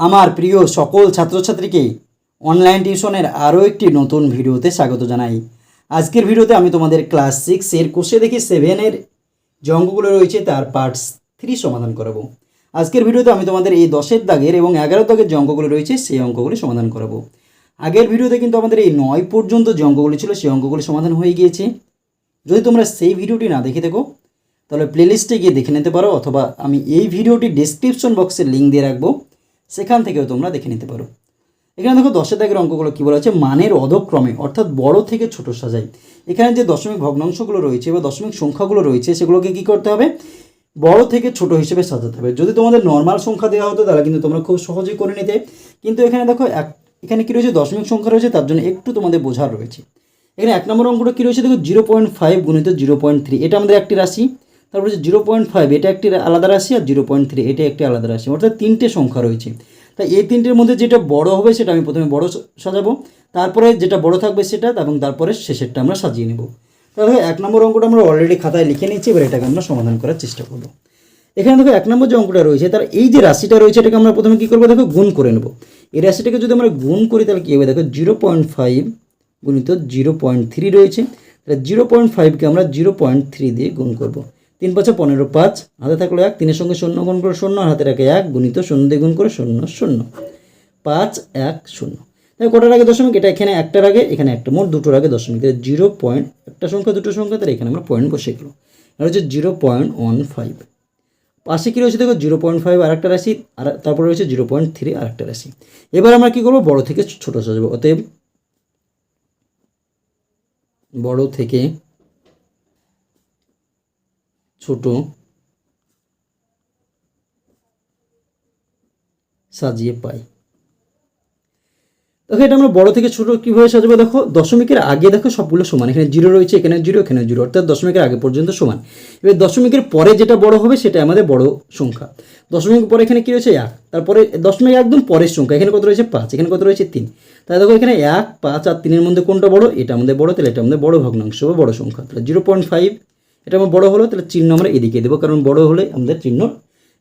আমার প্রিয় সকল ছাত্রছাত্রীকে অনলাইন টিউশনের আরও একটি নতুন ভিডিওতে স্বাগত জানাই। আজকের ভিডিওতে আমি তোমাদের ক্লাস সিক্সের কোষে দেখি সেভেনের যে অঙ্কগুলো রয়েছে তার পার্টস থ্রি সমাধান করাবো। আজকের ভিডিওতে আমি তোমাদের এই দশের দাগের এবং এগারো দাগের যে অঙ্কগুলো রয়েছে সেই অঙ্কগুলি সমাধান করাবো। আগের ভিডিওতে কিন্তু আমাদের এই নয় পর্যন্ত যে অঙ্কগুলি ছিল সেই অঙ্কগুলি সমাধান হয়ে গিয়েছে। যদি তোমরা সেই ভিডিওটি না দেখে থাকো, তাহলে প্লেলিস্টে গিয়ে দেখে নিতে পারো অথবা আমি এই ভিডিওটি ডেসক্রিপশন বক্সে লিঙ্ক দিয়ে রাখব। সেখান থেকেও তোমরা দেখে নিতে পারো। এখানে দেখো দশের দাগের অঙ্কগুলো কী বলা হচ্ছে মানের অধক্রমে, অর্থাৎ বড় থেকে ছোট সাজাই। এখানে যে দশমিক ভগ্নাংশগুলো রয়েছে বা দশমিক সংখ্যাগুলো রয়েছে, সেগুলোকে কী করতে হবে? বড় থেকে ছোট হিসেবে সাজাতে হবে। যদি তোমাদের নর্মাল সংখ্যা দেওয়া হতো, তাহলে কিন্তু তোমরা খুব সহজেই করে নিতে। কিন্তু এখানে দেখো এক, এখানে কী রয়েছে? দশমিক সংখ্যা রয়েছে, তার জন্য একটু তোমাদের বোঝার রয়েছে। এখানে এক নম্বর অঙ্কটা কী রয়েছে? দেখো জিরো পয়েন্ট ফাইভ গুণিত জিরো পয়েন্ট থ্রি এটা আমাদের একটি রাশি। তারপর হচ্ছে জিরো পয়েন্ট ফাইভ এটা একটি আলাদা রাশি আর জিরো পয়েন্ট থ্রি এটা একটি আলাদা রাশি। অর্থাৎ তিনটে সংখ্যা রয়েছে। তাই এই তিনটের মধ্যে যেটা বড় হবে সেটা আমি প্রথমে বড় সাজাবো। তারপরে যেটা বড় থাকবে সেটা, এবং তারপরে শেষেরটা আমরা সাজিয়ে নেব। তাহলে এক নম্বর অঙ্কটা আমরা অলরেডি খাতায় লিখে নিচ্ছি এবার এটাকে আমরা সমাধান করার চেষ্টা করব। এখানে দেখো এক নম্বর যে অঙ্কটা রয়েছে, তার এই যে রাশিটা রয়েছে, এটাকে আমরা প্রথমে কী করব? দেখো গুণ করে নেব। এই রাশিটাকে যদি আমরা গুণ করি, তাহলে কী হবে? দেখো জিরো পয়েন্ট ফাইভ গুণিত জিরো পয়েন্ট থ্রি রয়েছে। তাহলে জিরো পয়েন্ট ফাইভকে আমরা জিরো পয়েন্ট থ্রি দিয়ে গুণ করব। তিন পাঁচে পনেরো পাঁচ, হাতে থাকল এক, তিনের সঙ্গে শূন্য গুণ করে শূন্য হাতে রাখে এক গুণিত শূন্য দিয়ে গুণ করে শূন্য শূন্য। পাঁচ, এক, শূন্য। তাই কটার আগে দশমিক? এটা এখানে একটার আগে, এখানে একটা। মোট দুটোর আগে দশমিক। তাহলে জিরো পয়েন্ট, একটা সংখ্যা, দুটো সংখ্যা, তাহলে এখানে আমরা পয়েন্ট বসে গেলো এটা হচ্ছে জিরো পয়েন্ট ওয়ান ফাইভ। পাশে কী রয়েছে দেখো? জিরো পয়েন্ট ফাইভ আর একটা রাশি, আর তারপরে রয়েছে জিরো পয়েন্ট থ্রি আর একটা রাশি। এবার আমরা কী করব? বড় থেকে ছোটো সাজাবো। অতএব বড় থেকে ছোট, সাজিয়ে পাই। দেখো, এটা আমরা বড় থেকে ছোট কীভাবে সাজাবো? দেখো, দশমিকের আগে দেখো সবগুলো সমান। এখানে জিরো রয়েছে, এখানে জিরো এখানে জিরো, অর্থাৎ দশমিকের আগে পর্যন্ত সমান। এবার দশমিকের পরে যেটা বড় হবে সেটা আমাদের বড় সংখ্যা। দশমিক পরে এখানে কী রয়েছে? এক। তারপরে দশমিক একদম পরের সংখ্যা। এখানে কত রয়েছে? পাঁচ। এখানে কত রয়েছে? তিন। তাহলে দেখো, এখানে এক, পাঁচ আর তিনের মধ্যে কোনটা বড়? এটা আমাদের বড়, তাহলে এটা আমাদের বড় ভগ্নাংশ বা বড় সংখ্যা। তাহলে জিরো পয়েন্ট ফাইভ এটা আমার বড় হলো তাহলে চিহ্ন আমরা এদিকে দেবো, কারণ বড় হলে আমাদের চিহ্ন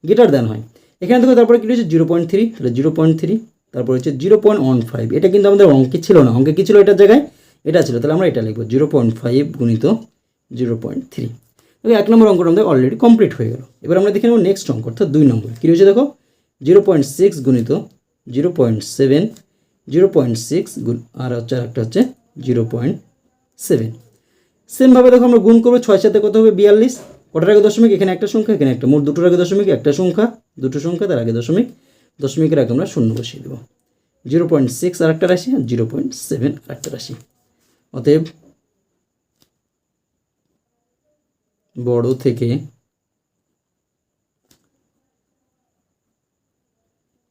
গেটার দেন হয়। এখানে দেখো তারপরে কী রয়েছে? জিরো পয়েন্ট থ্রি তাহলে জিরো পয়েন্ট থ্রি তারপর হচ্ছে জিরো পয়েন্ট ওয়ান ফাইভ এটা কিন্তু আমাদের অঙ্কে ছিল না। অঙ্কে কী ছিল এটার জায়গায়? এটা ছিল। তাহলে আমরা এটা লিখব জিরো পয়েন্ট ফাইভ গুণিত জিরো পয়েন্ট থ্রি দেখো, এক নম্বর অঙ্কটা আমাদের অলরেডি কমপ্লিট হয়ে গেল। এবার আমরা দেখে নেব নেক্সট অঙ্ক, অর্থাৎ দুই নম্বর। কী রয়েছে দেখো? জিরো পয়েন্ট সিক্স গুণিত zero point seven zero point six আর হচ্ছে একটা হচ্ছে জিরো পয়েন্ট সেভেন সেমভাবে দেখো আমরা গুণ করব ছয় সাথে কত হবে? বিয়াল্লিশ। কটার আগে দশমিক? এখানে একটা সংখ্যা, এখানে একটা। মোট দুটোর আগে দশমিক, একটা সংখ্যা। দুটো সংখ্যা, তার আগে দশমিক। দশমিকের আগে আমরা শূন্য বসিয়ে দেবো। জিরো পয়েন্ট সিক্স আর একটা রাশি আর জিরো পয়েন্ট সেভেন আর একটা রাশি। অতএব বড় থেকে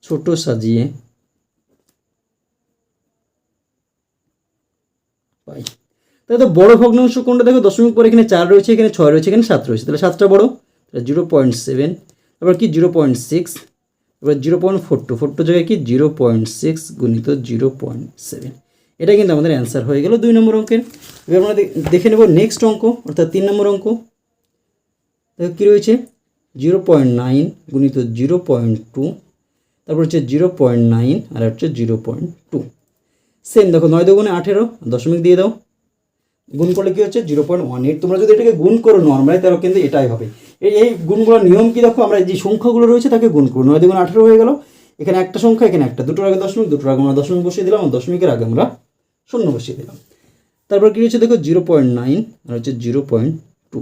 ছোট সাজিয়ে পাই তাহলে তো বড় ভগ্নাংশ কোনটা? দেখো দশমিক পরে এখানে চার রয়েছে, এখানে ছয় রয়েছে, এখানে সাত রয়েছে। তাহলে সাতটা বড়, তাহলে জিরো পয়েন্ট সেভেন। তারপর কি? Zero point six. এবার zero point four two. Four two জায়গায় কি? জিরো পয়েন্ট সিক্স গুণিত জিরো পয়েন্ট সেভেন। এটা কিন্তু আমাদের অ্যান্সার হয়ে গেল দুই নম্বর অঙ্কের। এবার আমরা দেখে নেব নেক্সট অঙ্ক, অর্থাৎ তিন নম্বর অঙ্ক। দেখো কী রয়েছে? জিরো পয়েন্ট নাইন গুণিত জিরো পয়েন্ট টু। তারপর হচ্ছে জিরো পয়েন্ট নাইন আর হচ্ছে জিরো পয়েন্ট টু। সেম, দেখো নয় দুগুণে আঠেরো, দশমিক দিয়ে দাও। গুণ করলে কি হচ্ছে? জিরো পয়েন্ট ওয়ান এইট তোমরা যদি এটাকে গুণ করো নর্মালি তাহলে কিন্তু এটাই হবে। এই এই গুণগুলোর নিয়ম কি দেখো? আমরা যে সংখ্যাগুলো রয়েছে, তাকে গুণ করব নয় দুগুণ আঠেরো হয়ে গেল। এখানে একটা সংখ্যা, এখানে একটা। দুটোর আগে দশমিক, দুটোর আগে আমরা দশমিক বসিয়ে দিলাম দশমিকের আগে আমরা শূন্য বসিয়ে দিলাম। তারপর কী হচ্ছে দেখো? জিরো পয়েন্ট নাইন আর হচ্ছে জিরো পয়েন্ট টু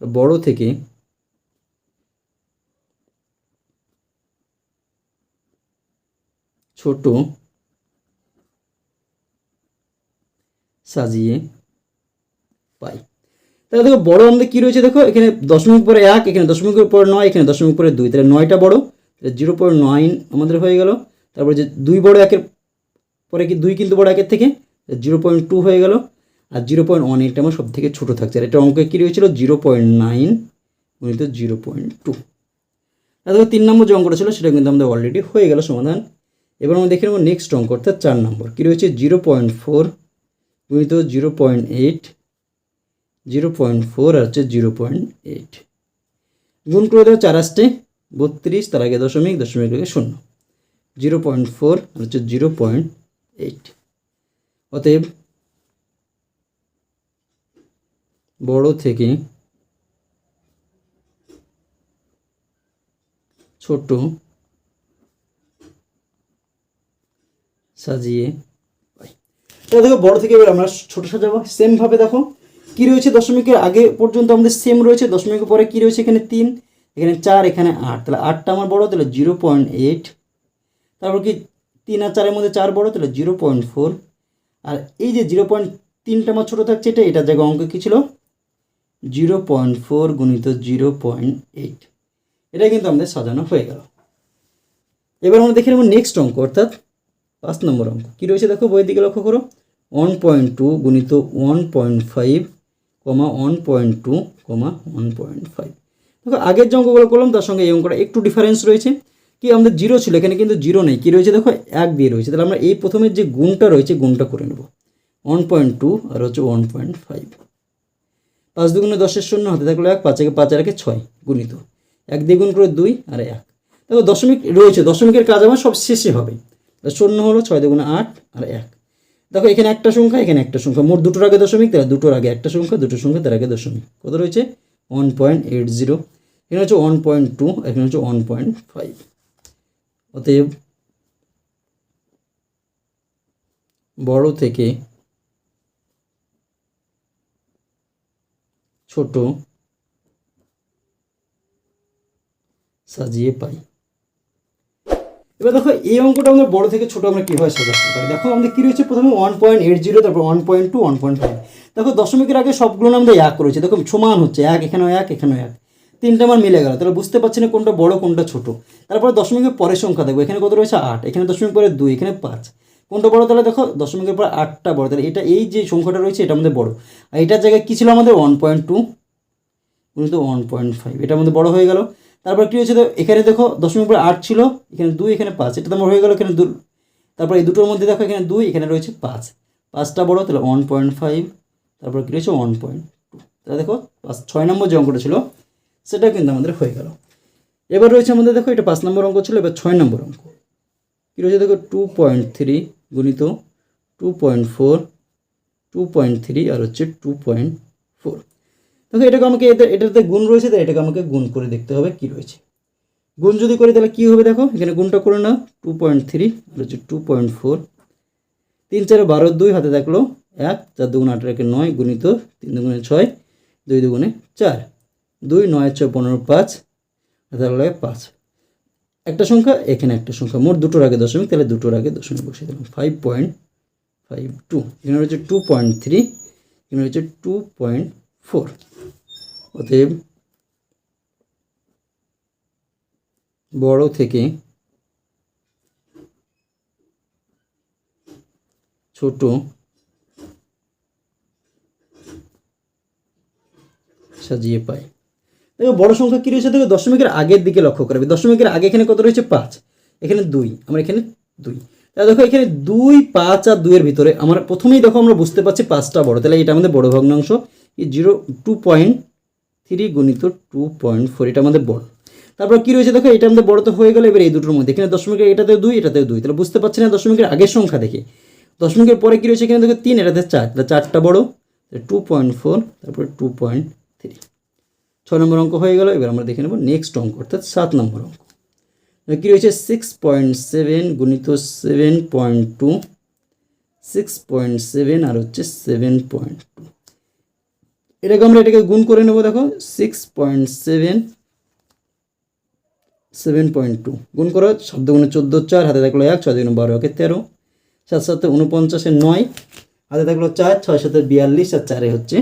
বড়ো থেকে ছোট সাজিয়ে পাই। তাহলে দেখো, বড় আমাদের কী রয়েছে দেখো? এখানে দশমিক পরে এক, এখানে দশমিকের পরে নয়, এখানে দশমিক পরে দুই। তাহলে নয়টা বড়, তাহলে জিরো পয়েন্ট নাইন আমাদের হয়ে গেল। তারপরে যে দুই বড় একের পরে কি দুই কিন্তু বড় একের থেকে জিরো পয়েন্ট টু হয়ে গেল। আর জিরো পয়েন্ট ওয়ান এইট আমার সব থেকে ছোটো থাকছে। আর এটা অঙ্কে কী রয়েছিল? জিরো পয়েন্ট নাইন গুণিত জিরো পয়েন্ট টু। দেখো, তিন নম্বর যে অঙ্কটা ছিল, সেটা কিন্তু আমাদের অলরেডি হয়ে গেল সমাধান। এবার আমরা দেখে নেব নেক্সট অঙ্ক, অর্থাৎ চার নম্বর। কী রয়েছে? জিরো পয়েন্ট ফোর গুণিত zero point eight, zero point four আর হচ্ছে জিরো পয়েন্ট এইট। গুণ করে দেবো চার আসতে বত্রিশ, তার আগে দশমিক দশমিক আগে শূন্য। জিরো পয়েন্ট ফোর আর হচ্ছে জিরো পয়েন্ট এইট। অতএব বড় থেকে ছোট সাজিয়ে এটা দেখো, বড় থেকে এবার আমরা ছোট সাজাবো। সেম ভাবে দেখো, কি রয়েছে দশমিকের আগে পর্যন্ত? আমাদের সেম রয়েছে, দশমিকের পরে কি রয়েছে এখানে? তিন, এখানে চার, এখানে আট। তাহলে আটটা আমার বড়, তাহলে জিরো পয়েন্ট এইট। তারপর কি তিন আর চারের মধ্যে চার বড়, তাহলে জিরো পয়েন্ট ফোর। আর এই যে জিরো পয়েন্ট তিনটা আমার ছোটো থাকছে, এটা, এটার জায়গায় অঙ্ক কী ছিল? জিরো পয়েন্ট ফোর গুণিত জিরো পয়েন্ট এইট। এটা কিন্তু আমাদের সাজানো হয়ে গেল। এবার আমরা দেখে নেব নেক্সট অঙ্ক, অর্থাৎ পাঁচ নম্বর অঙ্ক। কী রয়েছে দেখো, বইয়ের দিকে লক্ষ্য করো। ওয়ান পয়েন্ট টু গুণিত one point five comma one point two comma one point five দেখো, আগের যে অঙ্কগুলো করলাম, তার সঙ্গে এই অঙ্কটা একটু ডিফারেন্স রয়েছে। কি, আমাদের জিরো ছিল, এখানে কিন্তু জিরো নেই। কী রয়েছে, দেখো, এক দিয়ে রয়েছে। তাহলে আমরা এই প্রথমের যে গুণটা রয়েছে, গুণটা করে নেব। ওয়ান পয়েন্ট টু আর হচ্ছে ওয়ান পয়েন্ট ফাইভ পাঁচ দুগুণে দশের শূন্য হাতে থাকল এক, পাঁচ একে পাঁচ আর একে ছয় গুণিত। এক দিয়ে গুণ করে দুই আর এক। দেখো, দশমিক রয়েছে, দশমিকের কাজ আমার সব শেষে হবে। শূন্য হলো ছয় দুগুণে আট আর এক। দেখো, এখানে একটা সংখ্যা, এখানে একটা সংখ্যা। মোট দুটোর আগে দশমিক, তাহলে দুটোর আগে একটা সংখ্যা দুটো সংখ্যা, তার আগে দশমিক। কত রয়েছে? ওয়ান পয়েন্ট এইট জিরো এখানে হচ্ছে ওয়ান পয়েন্ট টু এখানে হচ্ছে ওয়ান পয়েন্ট ফাইভ অতএব বড় থেকে ছোট সাজিয়ে পাই। এবার দেখো, এই অঙ্কটা আমাদের বড় থেকে ছোট আমরা কীভাবে সাজাতে পারি? দেখো, আমাদের কী রয়েছে? প্রথমে ওয়ান পয়েন্ট এইট জিরো তারপর one point two one point five দেখো, দশমিকের আগে সবগুলো আমাদের এক রয়েছে। দেখো, সমান হচ্ছে এক, এখানেও এক এখানেও এক। তিনটা আমার মিলে গেল। তাহলে বুঝতে পারছি না কোনটা বড়, কোনটা ছোট। তারপরে দশমিকের পরের সংখ্যা দেখব। এখানে কত রয়েছে? আট। এখানে দশমিক পরে দুই, এখানে পাঁচ। কোনটা বড়? তাহলে দেখো, দশমিকের পর আটটা বড়। তাহলে এটা, এই যে সংখ্যাটা রয়েছে, এটা আমাদের বড়। আর এটার জায়গায় কী ছিল আমাদের? One point two one point five এটা আমাদের বড় হয়ে গেল। তারপর কী হয়েছে এখানে দেখো দশমিক পরে আট ছিল, এখানে দুই, এখানে পাঁচ, এটা তো আমার হয়ে গেল এখানে দু তারপর এই দুটোর মধ্যে দেখো এখানে দুই, এখানে রয়েছে পাঁচ। পাঁচটা বড়, তাহলে ওয়ান পয়েন্ট ফাইভ তারপর কী রয়েছে ওয়ান পয়েন্ট টু তাহলে দেখো, পাঁচ ছয় নম্বর যে অঙ্কটা ছিল, সেটা কিন্তু আমাদের হয়ে গেল। এবার রয়েছে আমাদের, দেখো, এটা পাঁচ নম্বর অঙ্ক ছিল, এবার ছয় নম্বর অঙ্ক। কী রয়েছে, দেখো টু পয়েন্ট থ্রি গুণিত two point four two point three আর হচ্ছে টু পয়েন্ট ফোর দেখো, এটাকে আমাকে এতে এটাতে গুণ রয়েছে, তাই এটাকে আমাকে গুণ করে দেখতে হবে কি রয়েছে। গুণ যদি করি, তাহলে কী হবে দেখো, এখানে গুণটা করে নাও টু পয়েন্ট থ্রি হচ্ছে টু পয়েন্ট ফোর তিন চারে বারো দুই, হাতে থাকল এক, চার দুগুণ আটের একে নয়, গুণিত তিন দুগুণে ছয়, দুই দুগুণে চার। দুই, নয়, ছয়, পনেরো, পাঁচ, হাতে পাঁচ। একটা সংখ্যা, এখানে একটা সংখ্যা, মোট দুটোর আগে দশমিক, তাহলে দুটোর আগে দশমিক বসিয়ে দিলাম ফাইভ পয়েন্ট ফাইভ টু এখানে রয়েছে টু পয়েন্ট থ্রি এখানে রয়েছে টু পয়েন্ট ফোর অতএব বড় থেকে ছোট সাজিয়ে পাই দেখো, বড় সংখ্যা কী রয়েছে? দেখো, দশমিকের আগের দিকে লক্ষ্য করবে দশমিকের আগে এখানে কত রয়েছে? পাঁচ। এখানে দুই। আমরা এখানে দুই। তাহলে দেখো, এখানে দুই, পাঁচ আর দুইয়ের ভিতরে আমার প্রথমেই দেখো আমরা বুঝতে পারছি পাঁচটা বড়। তাহলে এটা আমাদের বড় ভগ্নাংশ। জিরো, টু পয়েন্ট থ্রি গুণিত টু পয়েন্ট ফোর, এটা আমাদের বড়। তারপর কী রয়েছে দেখো, এটা আমাদের বড় তো হয়ে গেল, এবার এই দুটোর মধ্যে। এখানে দশমিকের এটাতে দুই এটাতে দুই। তাহলে বুঝতে পারছি না দশমিকের আগের সংখ্যা দেখে। দশমিকের পরে কী রয়েছে এখানে দেখো, তিন, এটাতে চার। তাহলে চারটা বড় টু পয়েন্ট ফোর, তারপরে টু পয়েন্ট থ্রি। ছয় নম্বর অঙ্ক হয়ে গেল, এবার আমরা দেখে নেব নেক্সট অঙ্ক, অর্থাৎ সাত নম্বর অঙ্ক। কী রয়েছে সিক্স পয়েন্ট সেভেন গুণিত seven point two six point seven আর হচ্ছে সেভেন পয়েন্ট টু এটাকে আমরা এটাকে গুণ করে নেব, দেখো six point seven seven point two গুণ করো শব্দ গুণে চোদ্দ চার, হাতে থাকল এক, ছয় দুগুণে বারো একে তেরো। সাত সাথে উনপঞ্চাশে নয়, হাতে থাকল চার, ছয় সাথে বিয়াল্লিশ, আর চারে হচ্ছে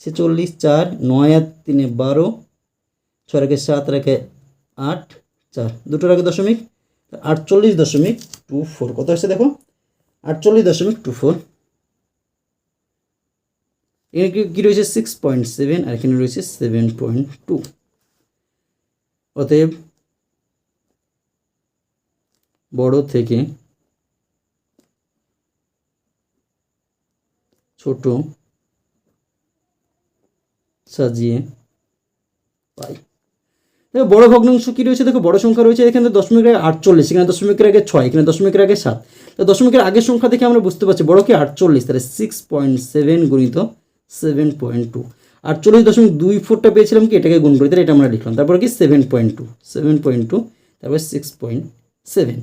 ছেচল্লিশ, চার, নয় আর তিনে বারো, ছয় রেখে সাত রেখে আট, চার। দুটো আগে দশমিক, আটচল্লিশ দশমিক টু ফোর। কত আসছে দেখো? আটচল্লিশ দশমিক টু ফোর। এখানে কি- রয়েছে? সিক্স পয়েন্ট সেভেন আর এখানে রয়েছে সেভেন পয়েন্ট টু অতএব বড় থেকে ছোট সাজিয়ে পাই। দেখো, বড় ভগ্নাংশ কী রয়েছে? দেখো, বড় সংখ্যা রয়েছে এখানে দশমিকের আগে আটচল্লিশ, এখানে দশমিকের আগে ছয়, এখানে দশমিকের আগে সাত। তো দশমিকের আগের সংখ্যা দেখে আমরা বুঝতে পারছি, বড় কি আটচল্লিশ, তাহলে সিক্স পয়েন্ট সেভেন গুণিত সেভেন পয়েন্ট টু। আটচল্লিশ দশমিক দুই ফোরটা পেয়েছিলাম কি? এটাকে গুণ করি, তাহলে এটা আমরা লিখলাম। তারপরে কি? Seven point two. Seven point two, তারপরে সিক্স পয়েন্ট সেভেন।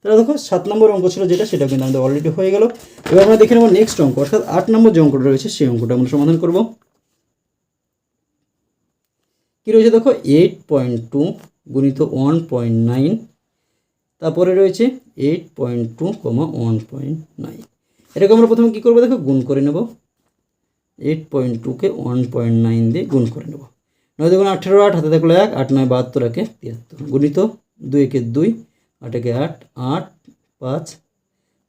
তাহলে দেখো, সাত নম্বর অঙ্ক ছিল যেটা, সেটা কিন্তু আমাদের অলরেডি হয়ে গেল। এবার আমরা দেখে নেব নেক্সট অঙ্ক। অর্থাৎ আট নম্বর যে অঙ্কটা রয়েছে, সেই অঙ্কটা আমরা সমাধান করব। কী রয়েছে দেখো? এইট পয়েন্ট টু গুণিত ওয়ান পয়েন্ট নাইন তারপরে রয়েছে eight point two comma one point nine এটাকে আমরা প্রথমে কী করব? দেখো, গুণ করে নেব। এইট পয়েন্ট টুকে ওয়ান পয়েন্ট নাইন দিয়ে গুণ করে নেব। নয় দেখুন আঠেরো আট, হাতে থাকলে এক, আট নয় বাহাত্তর, একে তিয়াত্তর। গুণিত দুই একে দুই, আট একে আট আট, পাঁচ,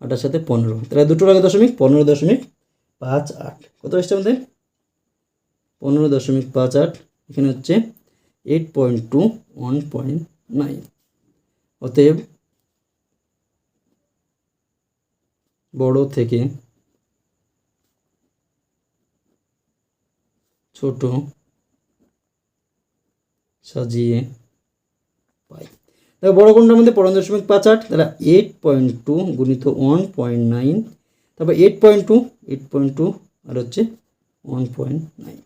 আটার সাথে পনেরো। তাহলে দুটো আগে দশমিক, পনেরো দশমিক পাঁচ আট। কত আসছে আমাদের? পনেরো দশমিক পাঁচ আট, এখানে হচ্ছে eight point two one point nine অতএব বড় থেকে ছোট সাজিয়ে পাই। দেখো, বড় কোনটার মধ্যে? পনেরো দশমিক পাঁচ আট। তাহলে এইট পয়েন্ট টু গুণিত ওয়ান পয়েন্ট নাইন তারপর eight point two eight point two আর হচ্ছে ওয়ান পয়েন্ট নাইন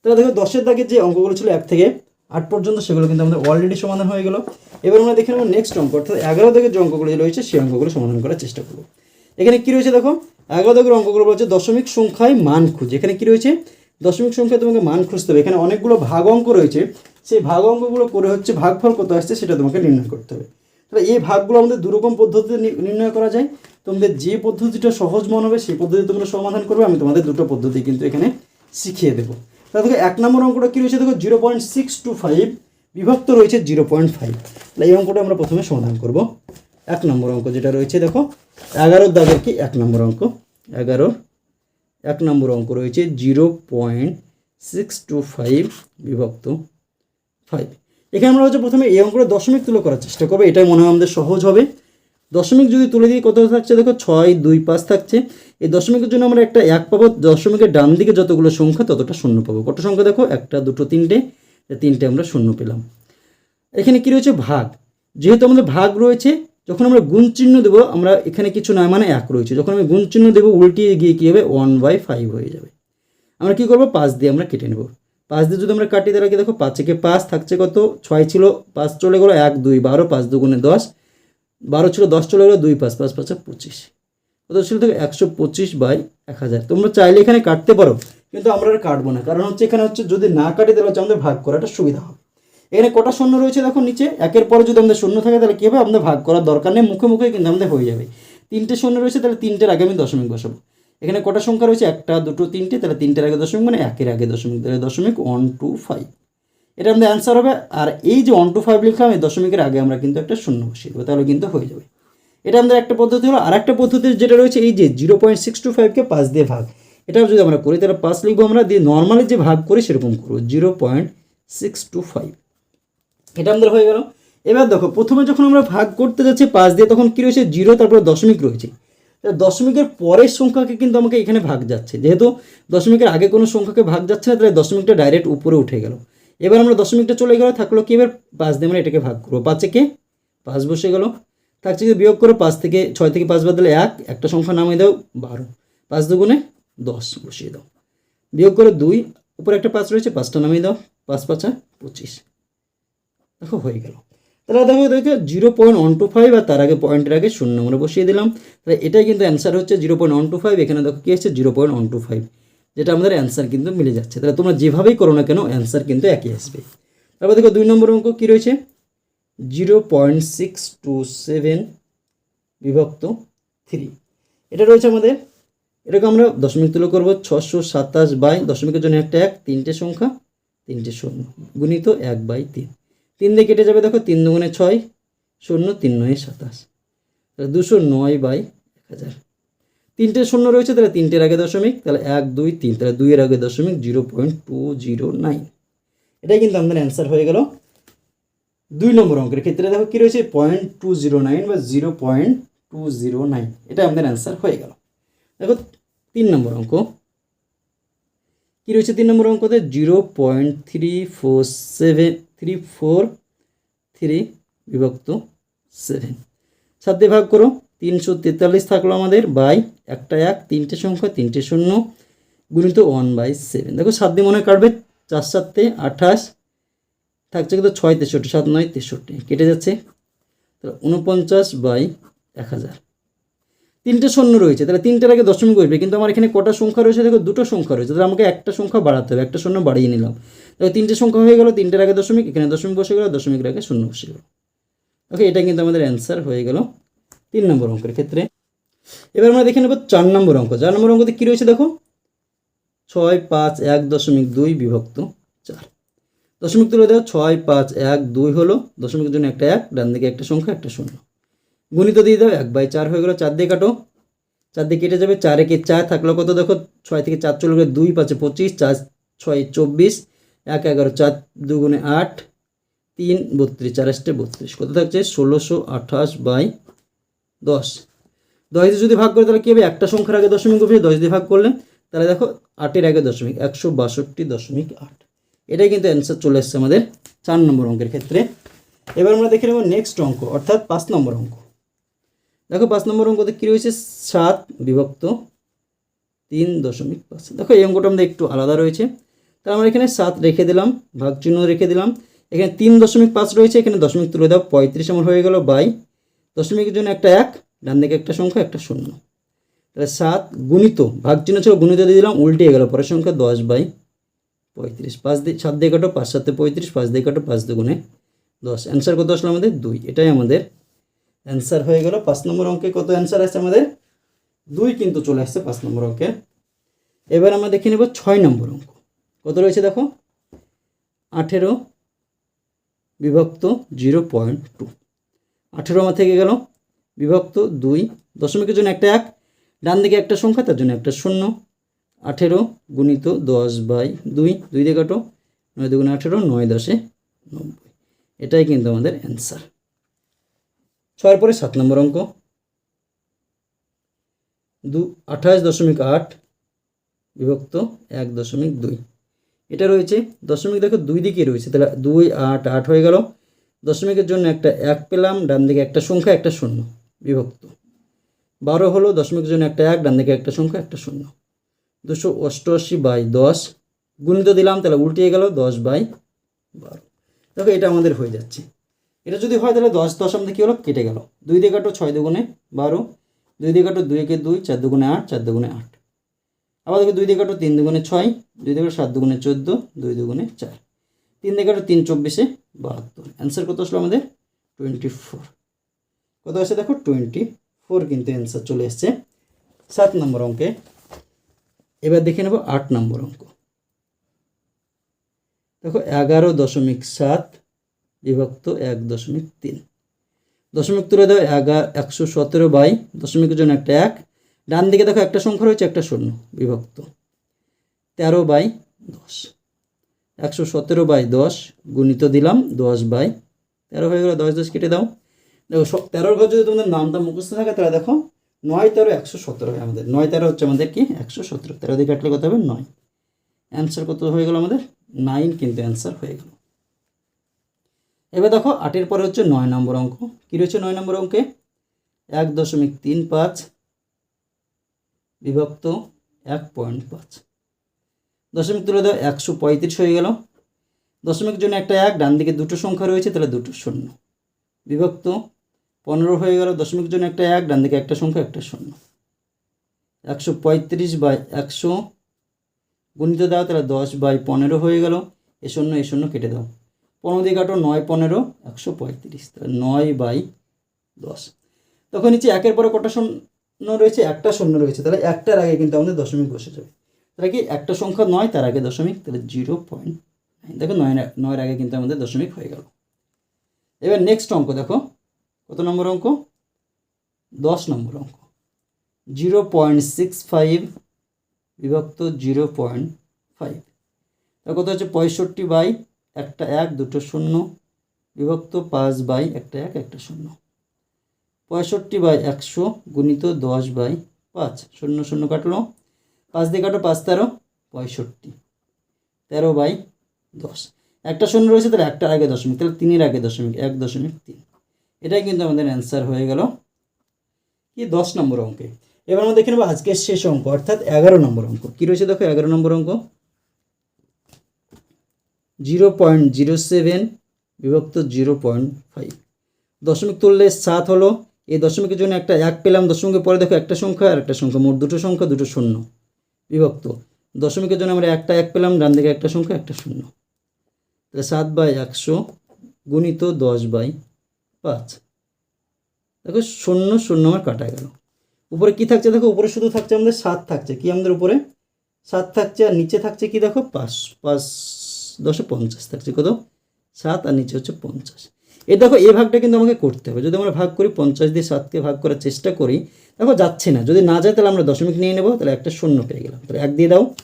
তাহলে দেখো, দশের দাগের যে অঙ্কগুলো ছিল এক থেকে আট পর্যন্ত, সেগুলো কিন্তু আমাদের অলরেডি সমাধান হয়ে গেল। এবার আমরা দেখে নেব নেক্সট অঙ্ক। অর্থাৎ এগারো দাগের যে অঙ্কগুলো রয়েছে, সেই অঙ্কগুলো সমাধান করার চেষ্টা করব। এখানে কী রয়েছে দেখো? এগারো দাগের অঙ্কগুলো বলছে দশমিক সংখ্যায় মান খুঁজে। এখানে কী রয়েছে? দশমিক সংখ্যায় তোমাকে মান খুঁজতে হবে। এখানে অনেকগুলো ভাগ অঙ্ক রয়েছে। সেই ভাগ অঙ্কগুলো করে হচ্ছে ভাগফল কত আসছে সেটা তোমাকে নির্ণয় করতে হবে। তাহলে এই ভাগগুলো আমাদের দুরকম পদ্ধতিতে নির্ণয় করা যায়। তোমাদের যে পদ্ধতিটা সহজ মনে হবে সেই পদ্ধতি তোমরা সমাধান করবে। আমি তোমাদের দুটো পদ্ধতি কিন্তু এখানে শিখিয়ে দেবো। তাহলে দেখো, এক নম্বর অঙ্কটা কী রয়েছে? দেখো, zero point six two five বিভক্ত রয়েছে জিরো পয়েন্ট ফাইভ। তাহলে এই অঙ্কটা আমরা প্রথমে সমাধান করব। এক নম্বর অঙ্ক যেটা রয়েছে, দেখো এগারোর দাগের কি এক নম্বর অঙ্ক? এগারোর এক নম্বর অঙ্ক রয়েছে zero point six two five বিভক্ত ফাইভ। এখানে আমরা হচ্ছে প্রথমে এই অঙ্কটা দশমিক তুলে করার চেষ্টা করব, এটাই মনে হয় আমাদের সহজ হবে। দশমিক যদি তুলে দিই, কত থাকছে দেখো? ছয়, দুই, পাঁচ থাকছে। এই দশমিকের জন্য আমরা একটা এক পাবো, দশমিকের ডান দিকে যতগুলো সংখ্যা ততটা শূন্য পাবো। কত সংখ্যা দেখো? একটা, দুটো, তিনটে তিনটে আমরা শূন্য পেলাম। এখানে কি রয়েছে? ভাগ। যেহেতু আমাদের ভাগ রয়েছে যখন আমরা গুণ চিহ্ন দেবো, আমরা এখানে কিছু নয় মানে এক রয়েছে। যখন আমি গুণ চিহ্ন দেবো উল্টিয়ে গিয়ে কী হবে? ওয়ান বাই ফাইভ হয়ে যাবে। আমরা কী করব? পাঁচ দিয়ে আমরা কেটে নেব। পাঁচ দিয়ে যদি আমরা কাটি, তাহলে কি দেখো, পাঁচ থেকে পাঁচ থাকছে কত? ছয় ছিল, পাঁচ চলে গেলো এক, দুই, বারো, পাঁচ দুগুণে দশ। বারো ছিল, দশ চলে গেলো দুই, পাঁচ পাঁচ, পাঁচে পঁচিশ। কত ছিল দেখো? একশো পঁচিশ বাই এক হাজার। তোমরা চাইলে এখানে কাটতে পারো, কিন্তু আমরা আর কাটবো না। কারণ হচ্ছে এখানে হচ্ছে যদি না কাটি, তাহলে হচ্ছে আমাদের ভাগ করাটা সুবিধা হবে। এখানে কটা শূন্য রয়েছে দেখো নিচে? একের পরে যদি আমাদের শূন্য থাকে, তাহলে কী হবে? আমাদের ভাগ করার দরকার নেই, মুখে মুখে কিন্তু আমাদের হয়ে যাবে। তিনটে শূন্য রয়েছে, তাহলে তিনটের আগে আমি দশমিক বসাবো। এখানে কটা সংখ্যা রয়েছে? একটা, দুটো, তিনটে, তাহলে তিনটের আগে দশমিক মানে একের আগে দশমিক, তাহলে দশমিক ওয়ান টু ফাইভ এটা আমাদের অ্যান্সার হবে, আর এই যে ওয়ান টু ফাইভ লিখলাম, এই দশমিকের আগে আমরা কিন্তু একটা শূন্য বসিয়ে দেবো, তাহলে কিন্তু হয়ে যাবে। এটা আমাদের একটা পদ্ধতি হলো আর একটা পদ্ধতি যেটা রয়েছে, এই যে জিরো পয়েন্ট সিক্স টু ফাইভকে পাঁচ দিয়ে ভাগ। এটাও যদি আমরা করি, তাহলে পাঁচ লিখব আমরা, দিয়ে নর্মালি যে ভাগ করি, সেরকম করব zero point six two five এটা আমাদের হয়ে গেল। এবার দেখো, প্রথমে যখন আমরা ভাগ করতে যাচ্ছি পাঁচ দিয়ে, তখন কী রয়েছে? জিরো, তারপরে দশমিক রয়েছে। দশমিকের পরের সংখ্যাকে কিন্তু আমাকে এখানে ভাগ যাচ্ছে। যেহেতু দশমিকের আগে কোনো সংখ্যাকে ভাগ যাচ্ছে না, তাহলে দশমিকটা ডাইরেক্ট উপরে উঠে গেল। এবার আমরা দশমিকটা চলে গেল, থাকল কি? এবার পাঁচ দিয়ে আমরা এটাকে ভাগ করব। পাঁচে কে পাঁচ বসে গেল। থাকছে যদি বিয়োগ করো, পাঁচ থেকে ছয় থেকে পাঁচ বাদ দিলে এক, একটা সংখ্যা নামিয়ে দাও, বারো। পাঁচ দুগুণে দশ বসিয়ে দাও। বিয়োগ করে দুই, উপরে একটা পাঁচ রয়েছে, পাঁচটা নামিয়ে দাও, পাঁচ পাঁচা পঁচিশ। দেখো, হয়ে গেল। তাহলে দেখো দেখো zero point one two five আর তার আগে পয়েন্টের আগে শূন্য আমরা বসিয়ে দিলাম। তাহলে এটাই কিন্তু অ্যান্সার হচ্ছে zero point one two five এখানে দেখো কী হচ্ছে zero point one two five যেটা আমাদের অ্যান্সার কিন্তু মিলে যাচ্ছে। তাহলে তোমরা যেভাবেই করো না কেন অ্যান্সার কিন্তু একই আসবে। তারপর দেখো, দুই নম্বর অঙ্ক কী রয়েছে? Zero point six two seven বিভক্ত থ্রি এটা রয়েছে আমাদের, এটাকে আমরা দশমিক তুলে করব ছশো সাতাশ বাই দশমিকের জন্য একটা এক, তিনটে সংখ্যা, তিনটে শূন্য, গুণিত এক বাই তিন। তিন দিয়ে কেটে যাবে, দেখো, তিন দুগুণে ছয়, শূন্য, তিন নয়, সাতাশ। তাহলে দুশো নয় বাই এক হাজার। তিনটে শূন্য রয়েছে, তাহলে তিনটের আগে দশমিক, তাহলে এক, দুই, তিন, তাহলে দুইয়ের আগে দশমিক zero point two zero nine. এটাই কিন্তু আমাদের অ্যান্সার হয়ে গেল। দুই নম্বর অঙ্কের ক্ষেত্রে দেখো কী রয়েছে, পয়েন্ট টু জিরো নাইন বা zero point two zero nine. এটা আমাদের অ্যান্সার হয়ে গেল। দেখো, তিন নম্বর অঙ্ক। কী রয়েছে তিন নম্বর অঙ্কতে? Zero point three four seven three four three বিভক্ত সেভেন সাত দিয়ে ভাগ করো, তিনশো তেতাল্লিশ থাকল আমাদের বাই একটা এক, তিনটে সংখ্যা, তিনটে শূন্য, গুণিত ওয়ান বাই সেভেন দেখো সাত দিয়ে মনে কাটবে, চার সাতে আঠাশ থাকছে কিন্তু ছয় তেষট্টি, সাত নয় তেষট্টি, কেটে যাচ্ছে। তো উনপঞ্চাশ বাই এক হাজার। তিনটে শূন্য রয়েছে, তাহলে তিনটার আগে দশমিক বসবে, কিন্তু আমার এখানে কটা সংখ্যা রয়েছে দেখো, দুটো সংখ্যা রয়েছে, তাহলে আমাকে একটা সংখ্যা বাড়াতে হবে, একটা শূন্য বাড়িয়ে নিলাম। তাহলে তিনটে সংখ্যা হয়ে গেল, তিনটের আগে দশমিক, এখানে দশমিক বসে গেল, দশমিকের আগে শূন্য বসে গেল। ওকে, এটা কিন্তু আমাদের অ্যান্সার হয়ে গেল তিন নম্বর অঙ্কের ক্ষেত্রে। এবার আমরা দেখে নেব চার নম্বর অঙ্ক, চার নম্বর অঙ্কতে কী রয়েছে দেখো? ছয়, পাঁচ, এক, দশমিক দুই বিভক্ত চার। দশমিক তুলে দেওয়া ছয়, পাঁচ, এক, দুই হলো, দশমিকের জন্য একটা এক, ডান দিকে একটা সংখ্যা, একটা শূন্য। গুণিত দিয়ে দাও, এক বাই চার হয়ে গেলো, চার দিয়ে কাটো। চার দিয়ে কেটে যাবে, চারে একে চার থাকল কত দেখো? ছয় থেকে চার চলে গেলে দুই, পাঁচে পঁচিশ, চার, ছয়, চব্বিশ, এক, এগারো, চার, দুগুণে আট, তিন, বত্রিশ, চার আসতে বত্রিশ। কত থাকছে? ষোলোশো আঠাশ বাই দশ। দশ দিয়ে যদি ভাগ করে, তাহলে কী হবে? একটা সংখ্যার আগে দশমিক বসে দশ দিয়ে ভাগ করলে, তাহলে দেখো, আটের আগে দশমিক, একশো বাষট্টি দশমিক আট। এটাই কিন্তু অ্যান্সার চলে এসছে আমাদের চার নম্বর অঙ্কের ক্ষেত্রে। এবার আমরা দেখে নেব নেক্সট অঙ্ক, অর্থাৎ পাঁচ নম্বর অঙ্ক। দেখো পাঁচ নম্বর অঙ্কতে কী রয়েছে? সাত বিভক্ত তিন দশমিক পাঁচ। দেখো এই অঙ্কটা আমাদের একটু আলাদা রয়েছে। তা আমরা এখানে সাত রেখে দিলাম ভাগ চিহ্ন রেখে দিলাম। এখানে তিন দশমিক পাঁচ রয়েছে, এখানে দশমিক তুলে দাও, পঁয়ত্রিশ আমার হয়ে গেল বাই। দশমিকের জন্য একটা এক, ডান দিকে একটা সংখ্যা, একটা শূন্য। তাহলে সাত গুণিত ভাগ চিহ্ন ছিল গুণিত দিয়ে দিলাম, উল্টে গেল, পরের সংখ্যা দশ বাই পঁয়ত্রিশ। পাঁচ দিয়ে সাত দিয়ে কাটো, পাঁচ সাতে পঁয়ত্রিশ, পাঁচ দিয়ে কাটো, পাঁচ দুগুণে দশ। অ্যান্সার কত আসলো আমাদের? দুই। এটাই আমাদের অ্যান্সার হয়ে গেল। পাঁচ নম্বর অঙ্কে কত অ্যান্সার আছে আমাদের? দুই কিন্তু চলে আসছে পাঁচ নম্বর অঙ্কে। এবার আমরা দেখে নেব ছয় নম্বর অঙ্ক। কত রয়েছে দেখো? আঠেরো বিভক্ত জিরো পয়েন্ট টু। আঠেরো আমার থেকে গেল। বিভক্ত দুই দশমিকের জন্য একটা এক, ডান দিকে একটা সংখ্যা, তার জন্য একটা শূন্য। আঠেরো গুণিত দশ বাই দুই দুই দিয়ে কাটো। নয় দুগুণে আঠেরো, নয় দশে নব্বই। এটাই কিন্তু আমাদের অ্যান্সার ছয়ের পরে সাত নম্বর অঙ্ক। দু, আঠাশ দশমিক আট, বিভক্ত এক দশমিক দুই। এটা রয়েছে, দশমিক দেখো দুই দিকে রয়েছে, তাহলে দুই, আট আট হয়ে গেল। দশমিকের জন্য একটা এক পেলাম, ডান দিকে একটা সংখ্যা, একটা শূন্য, বিভক্ত। বারো হলো, দশমিকের জন্য একটা এক, ডান দিকে একটা সংখ্যা, একটা শূন্য। দুশো অষ্টআশি বাই দশ, গুণিত দিলাম, তাহলে উল্টিয়ে গেল দশ বাই বারো। দেখো এটা আমাদের হয়ে যাচ্ছে। এটা যদি হয় তাহলে দশ দশ আমাদের কী হলো? কেটে গেল। দুই দিয়ে কাটো ছয় দুগুণে বারো, দুই দিয়ে কাটো দুই একে দুই, চার দুগুণে আট, চার দুগুণে আট। আবার দেখো দুই দিয়ে কাটো তিন দুগুণে ছয়, দুই দিয়ে কাটো সাত দুগুণে চোদ্দ, দুই দুগুণে চার। তিন দিয়ে কাটো তিন চব্বিশে বাহাত্তর। অ্যান্সার কত আসলো আমাদের? টোয়েন্টি ফোর কত আসছে দেখো? টোয়েন্টি ফোর কিন্তু অ্যান্সার চলে এসছে। সাত নম্বর অঙ্কে। এবার দেখে নেব আট নম্বর অঙ্ক। দেখো এগারো দশমিক সাত বিভক্ত এক দশমিক তিন। দশমিক তুলে দাও এগারো, একশো সতেরো বাই দশমিকের জন্য একটা এক। ডান দিকে দেখো একটা সংখ্যা রয়েছে, একটা শূন্য বিভক্ত। তেরো বাই দশ। একশো সতেরো বাই দশ গুণিত দিলাম দশ বাই তেরো হয়ে গেলো, দশ দশ কেটে দাও। দেখো সব তেরোর ঘর যদি তোমাদের নামটা মুখস্থ থাকে, তাহলে দেখো নয়, তেরো, একশো সতেরো হয় আমাদের। নয়, তেরো হচ্ছে আমাদের কি? একশো সতেরো। তেরো দিয়ে কাটলে কত হবে? নয়। অ্যান্সার কত হয়ে গেল আমাদের? নাইন কিন্তু অ্যান্সার হয়ে গেল। এবার দেখো আটের পরে হচ্ছে নয় নম্বর অঙ্ক। কী রয়েছে নয় নম্বর অঙ্কে? এক দশমিক তিন পাঁচ বিভক্ত এক পয়েন্ট পাঁচ। দশমিক তুলে দাও, একশো পঁয়ত্রিশ হয়ে গেল। দশমিক জন্য একটা এক, ডান দিকে দুটো সংখ্যা রয়েছে, তাহলে দুটো শূন্য। বিভক্ত পনেরো হয়ে গেল, দশমিকের জন্য একটা এক, ডান দিকে একটা সংখ্যা, একটা শূন্য। একশো পঁয়ত্রিশ বাই একশো গুণিত দাও, তাহলে দশ বাই পনেরো হয়ে গেল। এ শূন্য এ শূন্য কেটে দাও। পনেরো দিয়ে কাটো নয়, পনেরো, একশো পঁয়ত্রিশ। নয় বাই দশ। তখন নিচে একের পরে কটা শূন্য রয়েছে? একটা শূন্য রয়েছে। তাহলে একটার আগে কিন্তু আমাদের দশমিক বসে যাবে। তাহলে কি একটা সংখ্যা নয়, তার আগে দশমিক? তাহলে জিরো পয়েন্ট দেখো নয় নয়ের আগে কিন্তু আমাদের দশমিক হয়ে গেল। এবার নেক্সট অঙ্ক দেখো। কত নম্বর অঙ্ক? দশ নম্বর অঙ্ক। জিরো পয়েন্ট সিক্স ফাইভ বিভক্ত জিরো পয়েন্ট ফাইভ। তা কত হচ্ছে? পঁয়ষট্টি বাই একটা এক, দুটো শূন্য, বিভক্ত পাঁচ বাই একটা এক, একটা শূন্য। পঁয়ষট্টি বাই একশো গুণিত দশ বাই পাঁচ, শূন্য শূন্য কাটলো পাঁচ দিয়ে কাটো পাঁচ তেরো, পঁয়ষট্টি। তেরো বাই দশ। একটা শূন্য রয়েছে, তাহলে একটার আগে দশমিক, তাহলে তিনের আগে দশমিক, এক দশমিক তিন। এটাই কিন্তু আমাদের অ্যান্সার হয়ে গেল। কি? দশ নম্বর অঙ্কে। এবার আমরা দেখে নেব আজকের শেষ অঙ্ক, অর্থাৎ এগারো নম্বর অঙ্ক। কী রয়েছে দেখো এগারো নম্বর অঙ্ক? জিরো পয়েন্ট জিরো সেভেন বিভক্ত জিরো পয়েন্ট ফাইভ। দশমিক তুললে সাত হলো, এই দশমিকের জন্য একটা এক পেলাম, দশমিকের পরে দেখো একটা সংখ্যা আর একটা সংখ্যা, মোট দুটো সংখ্যা, দুটো শূন্য বিভক্ত। দশমিকের জন্য আমরা একটা এক পেলাম, ডান দিকে একটা সংখ্যা, একটা শূন্য। তাহলে সাত বাই একশো গুণিত দশ বাই পাঁচ। দেখো শূন্য শূন্য আমার কাটা গেল। উপরে কি থাকছে দেখো, উপরে শুধু থাকছে আমাদের সাত থাকছে। কি আমাদের উপরে? সাত থাকছে আর নিচে থাকছে কি দেখো? পাঁচ। পাঁচ দশে পঞ্চাশ থাকছে, কত? সাত আর নিচে হচ্ছে পঞ্চাশ। এই দেখো, এই ভাগটা কিন্তু আমাকে করতে হবে। যদি আমরা ভাগ করি পঞ্চাশ দিয়ে সাতকে ভাগ করার চেষ্টা করি, দেখো যাচ্ছে না। যদি না যায়, তাহলে আমরা দশমিক নিয়ে নেব, তাহলে একটা শূন্য পেয়ে গেলাম। তাহলে এক দিয়ে দাও।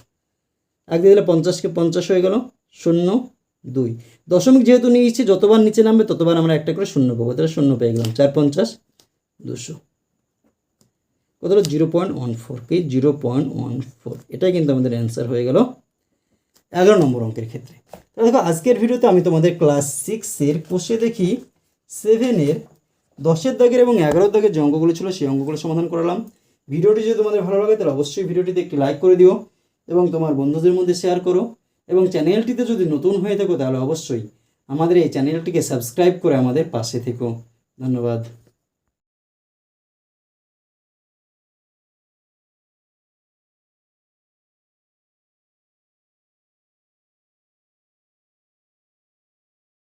এক দিয়ে দিলে পঞ্চাশকে পঞ্চাশ হয়ে গেল, শূন্য, দুই। দশমিক যেহেতু নিয়েছি, যতবার নিচে নামবে, ততবার আমরা একটা করে শূন্য পাবো। তাহলে শূন্য পেয়ে গেলাম। চার পঞ্চাশ, দুশো। কত হলো? Zero point one four. কি? Zero point one four. এটাই কিন্তু আমাদের অ্যান্সার হয়ে গেল। এগারো নম্বর অঙ্কের ক্ষেত্রে। তাহলে দেখো, আজকের ভিডিওতে আমি তোমাদের ক্লাস সিক্সের কোষে দেখি সেভেনের দশের দাগের এবং এগারোর দাগের যে অঙ্কগুলো ছিল সেই অঙ্কগুলো সমাধান করালাম। ভিডিওটি যদি তোমাদের ভালো লাগে, তাহলে অবশ্যই ভিডিওটিতে একটি লাইক করে দিও এবং তোমার বন্ধুদের মধ্যে শেয়ার করো। এবং চ্যানেলটিতে যদি নতুন হয়ে থাকো, তাহলে অবশ্যই আমাদের এই চ্যানেলটিকে সাবস্ক্রাইব করে আমাদের পাশে থেকো। ধন্যবাদ।